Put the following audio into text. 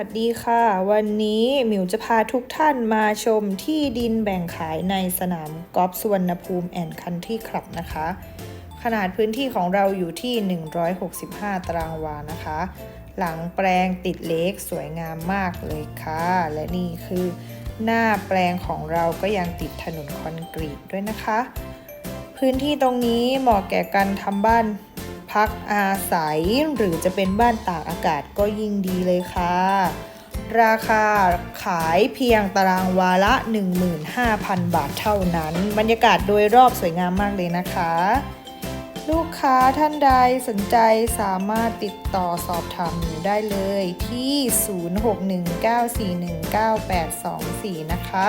วัสดีค่ะ วันนี้หมิวจะพาทุกท่านมาชมที่ดินแบ่งขายในสนามกอล์ฟสุวรรณภูมิแอนด์คันทรีคลับนะคะ ขนาดพื้นที่ของเราอยู่ที่ 165 ตารางวานะคะ หลังแปลงติดเล็กสวยงามมากเลยค่ะ และนี่คือ หน้าแปลงของเราก็ยังติดถนนคอนกรีตด้วยนะคะ พื้นที่ตรงนี้เหมาะแก่การทำบ้าน พักอาศัย หรือจะเป็นบ้านตากอากาศก็ยิ่งดีเลยค่ะ ราคาขายเพียงตารางวาละ 15,000 บาทเท่านั้น บรรยากาศโดยรอบสวยงามมากเลยนะคะ ลูกค้าท่านใดสนใจสามารถติดต่อสอบถามหนูได้เลยที่ 0619419824 นะคะ